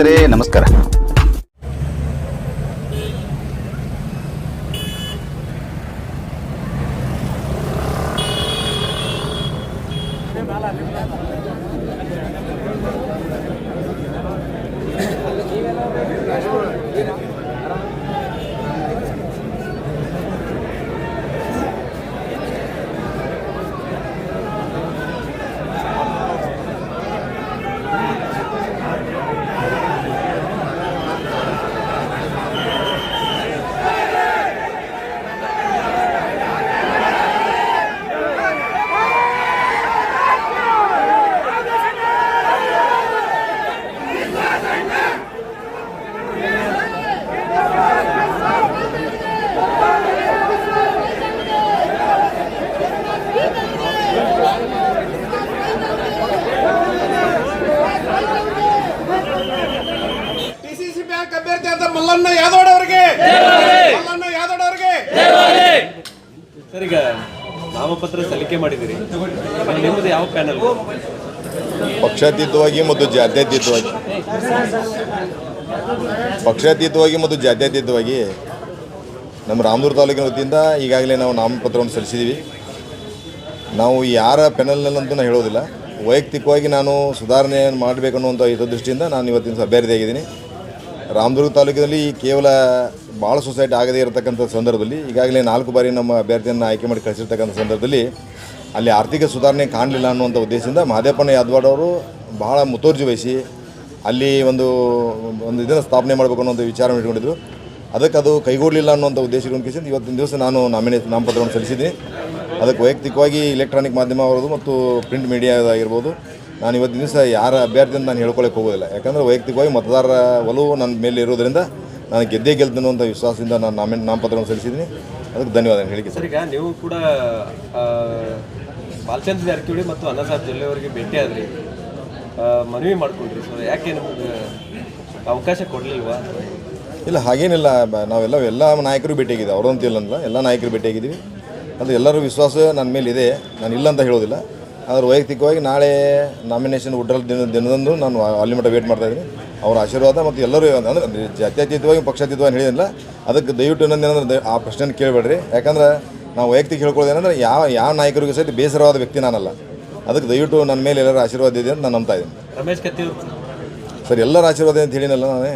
ಸ್ನೇಹಿತರೆ ನಮಸ್ಕಾರ. DCC bank ಅಭ್ಯರ್ಥಿ ಅಂತ ಮಲ್ಲಣ್ಣ ಯಾದವ್ ಅವರಿಗೆ. ಮಲ್ಲಣ್ಣ ಯಾದವ್ ಅವರಿಗೆ. ಸರ್ ಈಗ ನಾಮಪತ್ರ ಸಲ್ಲಿಕೆ ಮಾಡಿದಿರಿ ನಿಮ್ಮದು ಯಾವ ಪ್ಯಾನಲ್ ಪಕ್ಷಾತೀತವಾಗಿ ಮತ್ತು ಜಾತ್ಯತೀತವಾಗಿ. ಪಕ್ಷಾತೀತವಾಗಿ ಮತ್ತು ಜಾತ್ಯತೀತವಾಗಿ ನಮ್ಮ ರಾಮದೂರು ತಾಲೂಕಿನ ವತಿಯಿಂದ ಈಗಾಗಲೇ ನಾವು ನಾಮಪತ್ರವನ್ನು ಸಲ್ಲಿಸಿದ್ದೀವಿ. ನಾವು ಯಾರ ಪೆನಲ್ನಲ್ಲಂತೂ ನಾನು ಹೇಳೋದಿಲ್ಲ. ವೈಯಕ್ತಿಕವಾಗಿ ನಾನು ಸುಧಾರಣೆಯನ್ನು ಮಾಡಬೇಕನ್ನುವಂಥ ಹಿತದೃಷ್ಟಿಯಿಂದ ನಾನು ಇವತ್ತಿನ ಅಭ್ಯರ್ಥಿಯಾಗಿದ್ದೀನಿ. ರಾಮದುರ್ಗ ತಾಲೂಕಿನಲ್ಲಿ ಕೇವಲ ಭಾಳ ಸೊಸೈಟಿ ಆಗದೇ ಇರತಕ್ಕಂಥ ಸಂದರ್ಭದಲ್ಲಿ ಈಗಾಗಲೇ ನಾಲ್ಕು ಬಾರಿ ನಮ್ಮ ಅಭ್ಯರ್ಥಿಯನ್ನು ಆಯ್ಕೆ ಮಾಡಿ ಕಳಿಸಿರ್ತಕ್ಕಂಥ ಸಂದರ್ಭದಲ್ಲಿ ಅಲ್ಲಿ ಆರ್ಥಿಕ ಸುಧಾರಣೆ ಕಾಣಲಿಲ್ಲ ಅನ್ನುವಂಥ ಉದ್ದೇಶದಿಂದ ಮಹದೇವಪ್ಪನ ಯಾದವಾಡ್ ಅವರು ಬಹಳ ಮುತುವರ್ಜಿ ವಹಿಸಿ ಅಲ್ಲಿ ಒಂದು ಒಂದು ಇದನ್ನು ಸ್ಥಾಪನೆ ಮಾಡಬೇಕು ಅನ್ನೋಂಥ ವಿಚಾರ ಇಟ್ಕೊಂಡಿದ್ರು. ಅದಕ್ಕೆ ಅದು ಕೈಗೂಡಲಿಲ್ಲ ಅನ್ನುವಂಥ ಉದ್ದೇಶ ಇಟ್ಕೊಂಡು ಇವತ್ತಿನ ದಿವಸ ನಾನು ನಾಮಿನೇ, ನಾಮಪತ್ರವನ್ನು ಸಲ್ಲಿಸಿದ್ದೀನಿ. ಅದಕ್ಕೆ ವೈಯಕ್ತಿಕವಾಗಿ ಇಲೆಕ್ಟ್ರಾನಿಕ್ ಮಾಧ್ಯಮ ಅವರದು ಮತ್ತು ಪ್ರಿಂಟ್ ಮೀಡಿಯಾ ಆಗಿರ್ಬೋದು ನಾನು ಇವತ್ತಿನ ದಿವಸ ಯಾರ ಅಭ್ಯರ್ಥಿ ಅಂತ ನಾನು ಹೇಳ್ಕೊಳಕ್ಕೆ ಹೋಗೋದಿಲ್ಲ. ಯಾಕಂದರೆ ವೈಯಕ್ತಿಕವಾಗಿ ಮತದಾರರ ಒಲವು ನನ್ನ ಮೇಲೆ ಇರೋದರಿಂದ ನಾನು ಗೆದ್ದೇ ಗೆಲ್ತೇನೆ ಅಂತ ವಿಶ್ವಾಸದಿಂದ ನಾನು ನಾಮಿ ನಾಮಪತ್ರವನ್ನು ಸಲ್ಲಿಸಿದ್ದೀನಿ. ಅದಕ್ಕೆ ಧನ್ಯವಾದ ಹೇಳಿಕೆ ಸರ್. ಈಗ ನೀವು ಕೂಡ ಬಾಲಚಂದ್ರ ಜಾರಕಿಹೊಳಿ ಮತ್ತು ಅನ್ನಸಾಬ್ ಜಿಲ್ಲೆಯವರಿಗೆ ಭೇಟಿ ಆದ್ರಿ. ಮನವಿ ಮಾಡ್ಕೊಂಡ್ರಿ ಸರ್. ಯಾಕೆ ನಿಮ್ಗೆ ಅವಕಾಶ ಕೊಡಲಿಲ್ವಾ? ಇಲ್ಲ ಹಾಗೇನಿಲ್ಲ. ನಾವೆಲ್ಲ ಎಲ್ಲ ನಾಯಕರು ಭೇಟಿಯಾಗಿದ್ದೀವಿ. ಅವರಂತ ಇಲ್ಲ ಎಲ್ಲ ನಾಯಕರು ಭೇಟಿಯಾಗಿದ್ದೀವಿ. ಅದು ಎಲ್ಲರೂ ವಿಶ್ವಾಸ ನನ್ನ ಮೇಲೆ ಇದೆ ನಾನು ಇಲ್ಲ ಅಂತ ಹೇಳೋದಿಲ್ಲ. ಆದರೆ ವೈಯಕ್ತಿಕವಾಗಿ ನಾಳೆ ನಾಮಿನೇಷನ್ ಉಡ್ರಲ್ ದಿನ ದಿನದಂದು ನಾನು ಅಲ್ಲಿ ಮಟ್ಟ ವೇಟ್ ಮಾಡ್ತಾ ಇದ್ದೀನಿ. ಅವರ ಆಶೀರ್ವಾದ ಮತ್ತು ಎಲ್ಲರೂ ಅಂದರೆ ಜಾತ್ಯತೀತವಾಗಿ ಪಕ್ಷಾತೀತವಾಗಿ ಹೇಳಿದಿಲ್ಲ ಅದಕ್ಕೆ ದಯವಿಟ್ಟು ಇನ್ನೊಂದು ಏನಂದ್ರೆ ಆ ಪ್ರಶ್ನೆ ಕೇಳಬೇಡ್ರಿ. ಯಾಕಂದ್ರೆ ನಾವು ವೈಯಕ್ತಿಕ ಹೇಳ್ಕೊಳ್ಳೋದೇನೆಂದ್ರೆ ಯಾವ ಯಾವ ನಾಯಕರಿಗೂ ಸಹಿತ ಬೇಸರವಾದ ವ್ಯಕ್ತಿ ನಾನಲ್ಲ. ಅದಕ್ಕೆ ದಯವಿಟ್ಟು ನನ್ನ ಮೇಲೆ ಎಲ್ಲರ ಆಶೀರ್ವಾದ ಇದೆ ಅಂತ ನಾನು ನಂಬ್ತಾ ಇದ್ದೀನಿ. ರಮೇಶ್ ಕತ್ತಿ ಸರ್ ಎಲ್ಲರ ಆಶೀರ್ವಾದ ಅಂತ ಹೇಳಿನಲ್ಲ ನಾನೇ.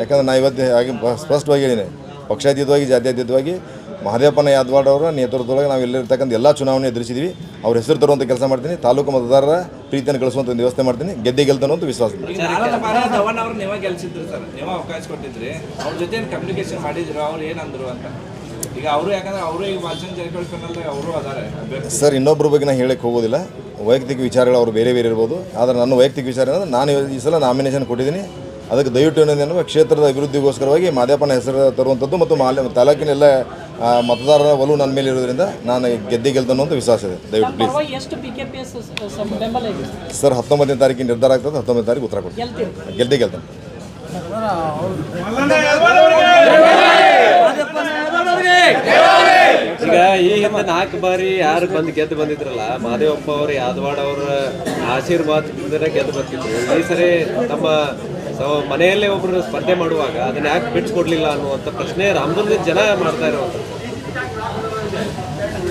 ಯಾಕಂದ್ರೆ ನಾ ಇವತ್ತು ಆಗಿ ಸ್ಪಷ್ಟವಾಗಿ ಹೇಳಿದ್ದೀನಿ. ಪಕ್ಷಾತೀತವಾಗಿ ಜಾತ್ಯತೀತವಾಗಿ ಮಹದೇವಪ್ಪನ ಯಾದವಾಡ್ ಅವರ ನೇತೃತ್ವದೊಳಗೆ ನಾವು ಇಲ್ಲಿರ್ತಕ್ಕಂಥ ಎಲ್ಲ ಚುನಾವಣೆ ಎದುರಿಸಿದ್ವಿ. ಅವ್ರ ಹೆಸರು ತರುವಂಥ ಕೆಲಸ ಮಾಡ್ತೀನಿ. ತಾಲೂಕು ಮತದಾರರ ಪ್ರೀತಿಯನ್ನು ಗಳಿಸುವಂಥ ಒಂದು ವ್ಯವಸ್ಥೆ ಮಾಡ್ತೀನಿ. ಗೆದ್ದೆ ಗೆಲ್ತಾನೋ ಅಂತ ವಿಶ್ವಾಸ ಸರ್. ನೀವೇ ಅವಕಾಶ ಕೊಟ್ಟಿದ್ರಿ. ಅವ್ರ ಜೊತೆ ಕಮ್ಯುನಿಕೇಶನ್ ಮಾಡಿದ್ರು? ಅವ್ರು ಏನಂದ್ರು ಅಂತ? ಈಗ ಅವರು ಯಾಕಂದ್ರೆ ಅವರು ಈಗ ಬಾಲಚಂದ್ರ ಜಾರಕಿಹೊಳಿ ಅವರು ಅದಾರೆ. ಸರ್ ಇನ್ನೊಬ್ಬರ ಬಗ್ಗೆ ನಾನು ಹೇಳಕ್ಕೆ ಹೋಗೋದಿಲ್ಲ. ವೈಯಕ್ತಿಕ ವಿಚಾರಗಳು ಅವರು ಬೇರೆ ಬೇರೆ ಇರ್ಬೋದು. ಆದರೆ ನನ್ನ ವೈಯಕ್ತಿಕ ವಿಚಾರ ಏನಂದ್ರೆ ನಾನು ಈ ಸಲ ನಾಮಿನೇಷನ್ ಕೊಟ್ಟಿದ್ದೀನಿ. ಅದಕ್ಕೆ ದಯವಿಟ್ಟು ಏನಂದ್ರೆ ಕ್ಷೇತ್ರದ ಅಭಿವೃದ್ಧಿಗೋಸ್ಕರವಾಗಿ ಮಾದೇಪನ ಹೆಸರು ತರುವಂಥದ್ದು ಮತ್ತು ಮಾಲೆ ತಾಲೂಕಿನ ಎಲ್ಲ ಆ, ಮತದಾರರ ಒಲವು ನನ್ನ ಮೇಲೆ ಇರೋದ್ರಿಂದ ನಾನು ಗೆದ್ದೆ ಗೆಲ್ತಾನೋ ಅಂತ ವಿಶ್ವಾಸ ಇದೆ. ದಯವಿಟ್ಟು ಪ್ಲೀಸ್ ಸರ್ ಹತ್ತೊಂಬತ್ತನೇ ತಾರೀಕಿನ ನಿರ್ಧಾರ ಆಗ್ತದೆ ಹತ್ತೊಂಬತ್ತನೇ ತಾರೀಕು ಉತ್ತರ ಕೊಡ್ತೀನಿ. ಗೆದ್ದೆ ಗೆಲ್ತಾನೆ. ಈಗ ಈ ಹಿಂದೆ ನಾಲ್ಕು ಬಾರಿ ಯಾರು ಬಂದು ಗೆದ್ದು ಬಂದಿದ್ರಲ್ಲ ಮಹದೇವಪ್ಪ ಅವರು ಯಾದವಾಡ ಅವರ ಆಶೀರ್ವಾದದಿಂದ ಗೆದ್ದು ಬರ್ತಿದ್ರು. ಈ ಸರಿ ತಮ್ಮ ಸ- ಮನೆಯಲ್ಲೇ ಒಬ್ಬರು ಸ್ಪರ್ಧೆ ಮಾಡುವಾಗ ಅದನ್ನ ಯಾಕೆ ಬಿಡಿಸ್ಕೊಡ್ಲಿಲ್ಲ ಅನ್ನುವಂಥ ಪ್ರಶ್ನೆ ರಾಮದುರ್ಗದ ಜನ ಮಾಡ್ತಾ ಇರುವಂಥದ್ದು.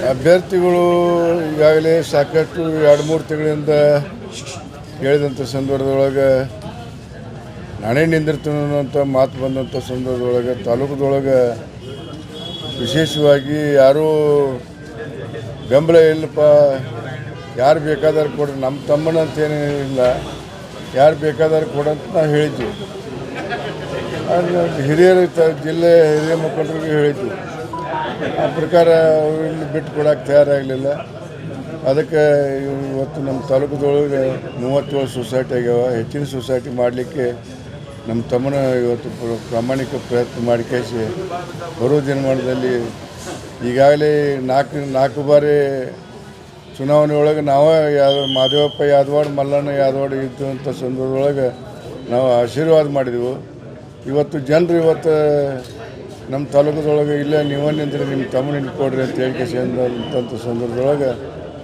ಅಭ್ಯರ್ಥಿಗಳು ಈಗಾಗಲೇ ಸಾಕಷ್ಟು ಎರಡು ಮೂರು ತಿಂಗಳಿಂದ ಹೇಳಿದಂಥ ಸಂದರ್ಭದೊಳಗೆ ನಾನೇ ಅನ್ನೋಂಥ ಮಾತು ಬಂದಂಥ ಸಂದರ್ಭದೊಳಗೆ, ತಾಲೂಕದೊಳಗೆ ವಿಶೇಷವಾಗಿ ಯಾರೂ ಬೆಂಬಲ ಇಲ್ಲಪ್ಪ. ಯಾರು ಬೇಕಾದರೂ ಕೊಡ್ರಿ, ನಮ್ಮ ತಮ್ಮನಂತೇನಿಲ್ಲ. ಯಾರು ಬೇಕಾದ್ರೆ ಕೊಡಂತ ನಾವು ಹೇಳಿದ್ವಿ. ಹಿರಿಯರು ಜಿಲ್ಲೆ ಹಿರಿಯ ಮುಖಂಡರಿಗೆ ಹೇಳಿದ್ವಿ. ಆ ಪ್ರಕಾರ ಅವ್ರಿಗೆ ಬಿಟ್ಟು ಕೊಡೋಕೆ ತಯಾರಾಗಲಿಲ್ಲ. ಅದಕ್ಕೆ ಇವತ್ತು ನಮ್ಮ ತಾಲೂಕದೊಳಗೆ ಮೂವತ್ತೇಳು ಸೊಸೈಟಿ ಆಗ್ಯಾವ. ಹೆಚ್ಚಿನ ಸೊಸೈಟಿ ಮಾಡಲಿಕ್ಕೆ ನಮ್ಮ ತಮ್ಮನ ಇವತ್ತು ಪ್ರ- ಪ್ರಾಮಾಣಿಕ ಪ್ರಯತ್ನ ಮಾಡಿ ಕೇಸಿ ಬರೋ ದಿನಮಾನದಲ್ಲಿ ಈಗಾಗಲೇ ನಾಲ್ಕು ನಾಲ್ಕು ಬಾರಿ ಚುನಾವಣೆ ಒಳಗೆ ನಾವೇ ಯಾವ ಮಾದೇವಪ್ಪ ಯಾದವಾಡ್, ಮಲ್ಲಣ್ಣ ಯಾದವಾಡ್ ಇದ್ದಂಥ ಸಂದರ್ಭದೊಳಗೆ ನಾವು ಆಶೀರ್ವಾದ ಮಾಡಿದೆವು. ಇವತ್ತು ಜನರು ಇವತ್ತು ನಮ್ಮ ತಾಲೂಕದೊಳಗೆ ಇಲ್ಲ ನೀವೇ ನಿಂತ್ರೆ, ನಿಮ್ಮ ತಮ್ಮ ಕೊಡ್ರಿ ಅಂತ ಹೇಳಿಕೆ ಸೇರಿದಂಥ ಸಂದರ್ಭದೊಳಗೆ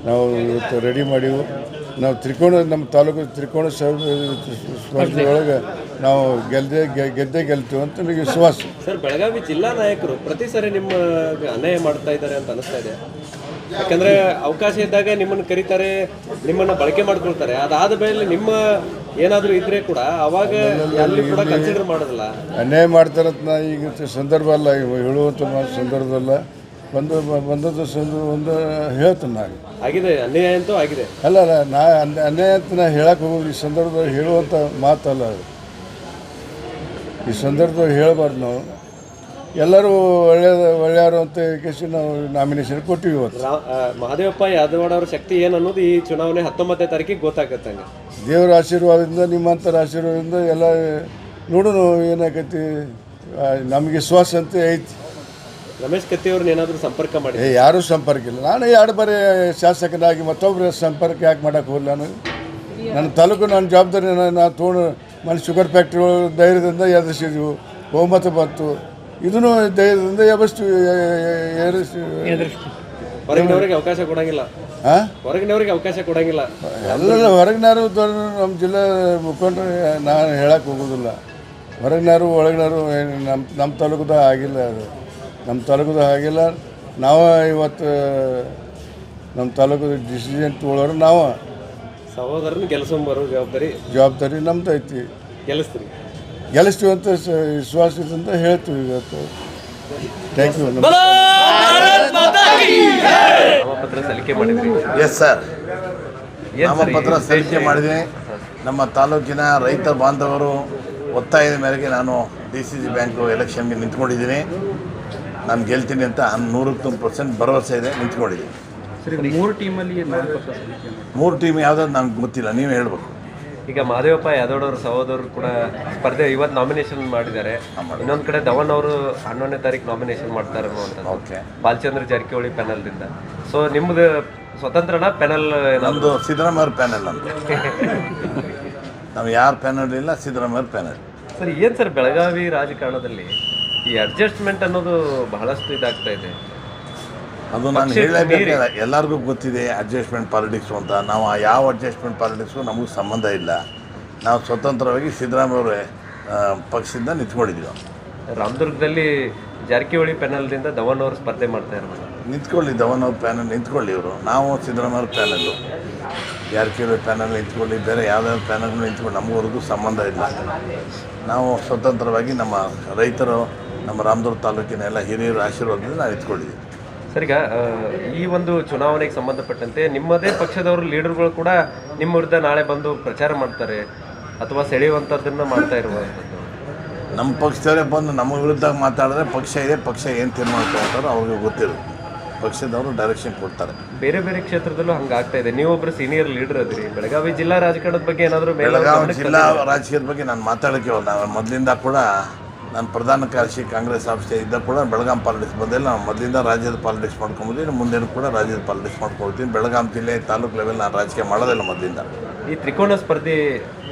ನಾವು ಇವತ್ತು ರೆಡಿ ಮಾಡಿವು ನಾವು ತ್ರಿಕೋಣ, ನಮ್ಮ ತಾಲೂಕು ತ್ರಿಕೋಣ ಸ್ಪರ್ಧೆಯೊಳಗೆ ನಾವು ಗೆಲ್ಲದೆ ಗೆದ್ದೆ ಗೆಲ್ತೀವಿ ಅಂತ ನನಗೆ ವಿಶ್ವಾಸ. ಸರ್, ಬೆಳಗಾವಿ ಜಿಲ್ಲಾ ನಾಯಕರು ಪ್ರತಿ ಸರಿ ನಿಮ್ಮ ಅನ್ಯಾಯ ಮಾಡ್ತಾ ಇದ್ದಾರೆ ಅಂತ ಅನಿಸ್ತಾ ಇದೆ. ಯಾಕಂದ್ರೆ ಅವಕಾಶ ಇದ್ದಾಗ ನಿಮ್ಮನ್ನ ಕರೀತಾರೆ ನಿಮ್ಮನ್ನ ಬಳಕೆ ಮಾಡ್ಕೊಳ್ತಾರೆ. ಅದಾದ ಮೇಲೆ ನಿಮ್ಮ ಏನಾದರೂ ಇದ್ರೆ ಕೂಡ ಅವಾಗ ಅಲ್ಲಿ ಕೂಡ ಕನ್ಸಿಡರ್ ಮಾಡೋದಿಲ್ಲ. ಅನ್ಯಾಯ ಮಾಡ್ತಾರಂತ ನಾ ಈಗ ಸಂದರ್ಭ ಅಲ್ಲ ಹೇಳುವಂತ ಹೇಳುವಂಥ ಸಂದರ್ಭದಲ್ಲ ಬಂದು ಬಂದದ್ದು ಸಂದರ್ಭ ಒಂದು ಹೇಳ್ತೀನಿ ನಾನು. ಆಗಿದೆ ಅನ್ಯಾಯ ಅಂತೂ ಆಗಿದೆ. ಅಲ್ಲ ಅಲ್ಲ ನಾ ಅನ್- ಅನ್ಯಾಯ ಅಂತ ನಾ ಹೇಳಕ್ಕೆ ಹೋಗೋದು ಈ ಸಂದರ್ಭದಲ್ಲಿ ಹೇಳುವಂಥ ಮಾತಲ್ಲ ಅದು. ಈ ಸಂದರ್ಭದಲ್ಲಿ ಹೇಳಬಾರ್ದು ನಾವು. ಎಲ್ಲರೂ ಒಳ್ಳೆಯದು ಒಳ್ಳೆಯವರು ಅಂತ ಕೇಸಿ ನಾವು ನಾಮಿನೇಷನ್ ಕೊಟ್ಟಿವಿ ಇವತ್ತು. ರಾ- ಆ, ಮಹದೇವಪ್ಪ ಯಾದವಾಡ ಅವ್ರ ಶಕ್ತಿ ಏನು ಅನ್ನೋದು ಈ ಚುನಾವಣೆ ಹತ್ತೊಂಬತ್ತನೇ ತಾರೀಕಿಗೆ ಗೊತ್ತಾಗತ್ತೆ ಹಂಗೆ. ದೇವರ ಆಶೀರ್ವಾದದಿಂದ ನಿಮ್ಮಂಥರ ಆಶೀರ್ವಾದದಿಂದ ಎಲ್ಲ ನೋಡೋಣ ಏನಾಕೈತಿ ಆ, ನಮಗೆ ವಿಶ್ವಾಸ ಅಂತ ಐತಿ. ರಮೇಶ್ ಕತ್ತಿ ಅವ್ರನ್ನ ಏನಾದರೂ ಸಂಪರ್ಕ ಮಾಡಿ. ಏ ಯಾರೂ ಸಂಪರ್ಕ ಇಲ್ಲ. ನಾನು ಎರಡು ಬಾರಿ ಶಾಸಕನಾಗಿ ಮತ್ತೊಬ್ಬರ ಸಂಪರ್ಕ ಯಾಕೆ ಮಾಡೋಕೆ ಹೋಗಲ್ಲ ನಾನು? ನನ್ನ ತಾಲೂಕು ನನ್ನ ಜವಾಬ್ದಾರಿ ನಾನು ತೋಣ ತೊಗೊಂಡು ಮನೆ ಶುಗರ್ ಫ್ಯಾಕ್ಟ್ರಿ ಧೈರ್ಯದಿಂದ ಎದುರಿಸಿದ್ವು. ಬಹುಮತ ಬಂತು. ಇದನ್ನು ಧೈರ್ಯದಿಂದ ಹೊರಗಿನವರಿಗೆ ಹೊರಗಿನವ್ರಿಗೆ ಅವಕಾಶ ಕೊಡಂಗಿಲ್ಲ. ಹಾಂ ಹೊರಗಿನವ್ರಿಗೆ ಅವಕಾಶ ಕೊಡಂಗಿಲ್ಲ. ಎಲ್ಲ ಹೊರಗಿನಾರು ನಮ್ಮ ಜಿಲ್ಲೆ ಮುಖಂಡರು ನಾನು ಹೇಳಕ್ಕೆ ಹೋಗೋದಿಲ್ಲ. ಹೊರಗಿನಾರು ಒಳಗಿನಾರು ನಮ್ಮ ನಮ್ಮ ತಾಲೂಕದ ಆಗಿಲ್ಲ ಅದು. ನಮ್ಮ ತಾಲೂಕದ ಆಗಿಲ್ಲ. ನಾವು ಇವತ್ತು ನಮ್ಮ ತಾಲೂಕದ ಡಿಸಿಷನ್ ತೊಗೊಳೋರು ನಾವು. ಸಹೋದರನ ಬರೋ ಜವಾಬ್ದಾರಿ. ಜವಾಬ್ದಾರಿ ನಮ್ದು ಐತಿ ಗೆಲ್ಲಿಸ್ತೀರಿ. ಗೆಲ್ಲಿಸ್ತೀವಿ ಅಂತ ಸ- ಅಂತ ಹೇಳ್ತೀವಿ ಇವತ್ತು. ಥ್ಯಾಂಕ್ ಯು ನಾಮಪತ್ರ ಸಲ್ಲಿಕೆ ಮಾಡಿದ್ರಿ. ಎಸ್ ಸರ್ ನಾಮಪತ್ರ ಸಲ್ಲಿಕೆ ಮಾಡಿದ್ದೀನಿ. ನಮ್ಮ ತಾಲೂಕಿನ ರೈತ ಬಾಂಧವರು ಒತ್ತಾಯದ ಮೇರೆಗೆ ನಾನು ಡಿ ಸಿ ಸಿ ಬ್ಯಾಂಕು ಎಲೆಕ್ಷನ್ಗೆ ನಿಂತ್ಕೊಂಡಿದ್ದೀನಿ. ನಾನು ಗೆಲ್ತೀನಿ ಅಂತ ನೂರಕ್ಕೆ ನೂರು ಪರ್ಸೆಂಟ್ ಭರವಸೆ ಇದೆ ನಿಂತ್ಕೊಂಡಿದ್ದೀನಿ. ಮೂರು ಟೀಮಲ್ಲಿ ಮೂರು ಟೀಮ್ ಯಾವುದಾದ್ರು ನನಗೆ ಗೊತ್ತಿಲ್ಲ ನೀವು ಹೇಳ್ಬೇಕು. ಈಗ ಮಹದೇವಪ್ಪ ಯಾದವ್ ಅವ್ರ ಸಹೋದರರು ಕೂಡ ಸ್ಪರ್ಧೆ ಇವತ್ತು ನಾಮಿನೇಷನ್ ಮಾಡಿದ್ದಾರೆ. ಇನ್ನೊಂದು ಕಡೆ ಧವನ್ ಅವರು ಹನ್ನೊಂದನೇ ತಾರೀಕು ನಾಮಿನೇಷನ್ ಮಾಡ್ತಾರೆ ಓಕೆ. ಬಾಲಚಂದ್ರ ಜಾರಕಿಹೊಳಿ ದಿಂದ. ಸೊ ನಿಮ್ಮದು ಸ್ವತಂತ್ರನ ಪ್ಯಾನಲ್ ನಮ್ಮದು ಸಿದ್ದರಾಮಯ್ಯ ಪ್ಯಾನಲ್ ಅಂತ ನಾವು ಯಾರು ಪ್ಯಾನಲ್ ಇಲ್ಲ ಸಿದ್ದರಾಮಯ್ಯ ಪ್ಯಾನಲ್ ಸರ್ ಏನ್ ಸರ್ ಬೆಳಗಾವಿ ರಾಜಕಾರಣದಲ್ಲಿ ಈ ಅಡ್ಜಸ್ಟ್ಮೆಂಟ್ ಅನ್ನೋದು ಬಹಳಷ್ಟು ಇದಾಗ್ತಾ ಇದೆ. ಅದು ನಾನು ಹೇಳಲೇಬೇಕಾದ ಎಲ್ಲರಿಗೂ ಗೊತ್ತಿದೆ ಅಡ್ಜಸ್ಟ್ಮೆಂಟ್ ಪಾಲಿಟಿಕ್ಸು ಅಂತ. ನಾವು ಆ ಯಾವ ಅಡ್ಜಸ್ಟ್ಮೆಂಟ್ ಪಾಲಿಟಿಕ್ಸು ನಮಗೂ ಸಂಬಂಧ ಇಲ್ಲ. ನಾವು ಸ್ವತಂತ್ರವಾಗಿ ಸಿದ್ದರಾಮಯ್ಯವರೇ ಪಕ್ಷದಿಂದ ನಿಂತ್ಕೊಂಡಿದ್ದೀವಿ. ರಾಮದುರ್ಗದಲ್ಲಿ ಜಾರಕಿಹೊಳಿ ಪ್ಯಾನಲ್ದಿಂದ ಧವನ್ ಅವರು ಸ್ಪರ್ಧೆ ಮಾಡ್ತಾ ಇರೋದು. ನಿಂತ್ಕೊಳ್ಳಿ ಧವನ್ ಅವ್ರ ಪ್ಯಾನಲ್ ನಿಂತ್ಕೊಳ್ಳಿ ಇವರು. ನಾವು ಸಿದ್ದರಾಮಯ್ಯ ಪ್ಯಾನಲ್ಲು ಜಾರಕಿಹೊಳಿ ಪ್ಯಾನಲ್ ನಿಂತ್ಕೊಳ್ಳಿ ಬೇರೆ ಯಾವ್ದಾದ್ರು ಪ್ಯಾನಲ್ಗಳು ನಿಂತ್ಕೊಂಡು ನಮಗವ್ರಿಗೂ ಸಂಬಂಧ ಇಲ್ಲ. ನಾವು ಸ್ವತಂತ್ರವಾಗಿ ನಮ್ಮ ರೈತರು ನಮ್ಮ ರಾಮದುರ್ಗ ತಾಲೂಕಿನ ಎಲ್ಲ ಹಿರಿಯರ ಆಶೀರ್ವಾದದಿಂದ ನಾವು ನಿಂತ್ಕೊಂಡಿದ್ದೀವಿ. ಸರ್ ಈಗ ಈ ಒಂದು ಚುನಾವಣೆಗೆ ಸಂಬಂಧಪಟ್ಟಂತೆ ನಿಮ್ಮದೇ ಪಕ್ಷದವರು ಲೀಡರ್ಗಳು ಕೂಡ ನಿಮ್ಮ ವಿರುದ್ಧ ನಾಳೆ ಬಂದು ಪ್ರಚಾರ ಮಾಡ್ತಾರೆ ಅಥವಾ ಸೆಳೆಯುವಂಥದ್ದನ್ನ ಮಾಡ್ತಾ ಇರುವಂಥದ್ದು? ನಮ್ಮ ಪಕ್ಷದವರೇ ಬಂದು ನಮ್ಮ ವಿರುದ್ಧ ಮಾತಾಡಿದ್ರೆ ಪಕ್ಷ ಇದೆ ಪಕ್ಷ ಏನು ತೀರ್ಮಾನ ತಗೋತಾರೋ ಅವ್ರಿಗೆ ಗೊತ್ತಿರುತ್ತೆ. ಪಕ್ಷದವರು ಡೈರೆಕ್ಷನ್ ಕೊಡ್ತಾರೆ. ಬೇರೆ ಬೇರೆ ಕ್ಷೇತ್ರದಲ್ಲೂ ಹಂಗಾಗ್ತಾ ಇದೆ. ನೀವೊಬ್ರು ಸೀನಿಯರ್ ಲೀಡರ್ ಅದ್ರಿ. ಬೆಳಗಾವಿ ಜಿಲ್ಲಾ ರಾಜಕಾರಣದ ಬಗ್ಗೆ ಏನಾದರೂ ಬೆಳಗಾವಿ ಜಿಲ್ಲಾ ರಾಜಕೀಯದ ಬಗ್ಗೆ ನಾನು ಮಾತಾಡೋಕೆ ನಾನು ಮೊದಲಿಂದ ಕೂಡ ನಾನು ಪ್ರಧಾನ ಕಾರ್ಯದರ್ಶಿ ಕಾಂಗ್ರೆಸ್ ಆಫೀಸ್ ಇದ್ದ ಕೂಡ ಬೆಳಗಾಂ ಪಾಲಿಟಿಕ್ಸ್ ಬಂದಿಲ್ಲ. ನಾನು ಮೊದಲಿಂದ ರಾಜ್ಯದ ಪಾಲಿಟಿಕ್ಸ್ ಮಾಡ್ಕೊಂಬಿದ್ದೀನಿ ಮುಂದೇನು ಕೂಡ ರಾಜ್ಯದ ಪಾಲಿಟಿಕ್ಸ್ ಮಾಡ್ಕೊಳ್ತೀನಿ. ಬೆಳಗಾಂ ಜಿಲ್ಲೆ ತಾಲೂಕು ಲೆವೆಲ್ ನಾನು ರಾಜಕೀಯ ಮಾಡೋದಿಲ್ಲ ಮೊದಲಿಂದ. ಈ ತ್ರಿಕೋನ ಸ್ಪರ್ಧೆ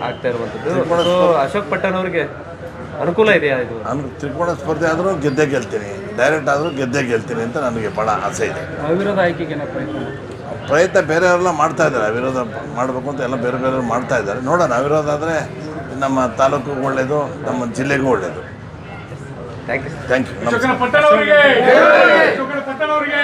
ಆಗ್ತಾ ಇರುವಂಥದ್ದು. ಅಶೋಕ್ ಪಟ್ಟಣ ಅವರಿಗೆ ಅನುಕೂಲ ಇದೆಯಾ ಇದು? ನಾನು ತ್ರಿಕೋಣ ಸ್ಪರ್ಧೆ ಆದರೂ ಗೆದ್ದೇ ಗೆಲ್ತೀನಿ. ಡೈರೆಕ್ಟ್ ಆದರೂ ಗೆದ್ದೇ ಗೆಲ್ತೀನಿ ಅಂತ ನನಗೆ ಭಾಳ ಆಸೆ ಇದೆ. ಅವಿರೋಧ ಆಯ್ಕೆಗೆ. ಪ್ರಯತ್ನ ಬೇರೆಯವರೆಲ್ಲ ಮಾಡ್ತಾ ಇದ್ದಾರೆ. ಅವಿರೋಧ ಮಾಡಬೇಕು ಅಂತ ಎಲ್ಲ ಬೇರೆ ಬೇರೆಯವ್ರು ಮಾಡ್ತಾ ಇದ್ದಾರೆ. ನೋಡೋಣ. ಅವಿರೋಧ ಆದರೆ ನಮ್ಮ ತಾಲೂಕಿಗೂ ಒಳ್ಳೆಯದು ನಮ್ಮ ಜಿಲ್ಲೆಗೂ ಒಳ್ಳೆಯದು ಥ್ಯಾಂಕ್ ಯು ಥ್ಯಾಂಕ್ ಯು ನಮಸ್ಕಾರ ಪಟ್ಟಣವರಿಗೆ. ಪಟ್ಟಣವರಿಗೆ.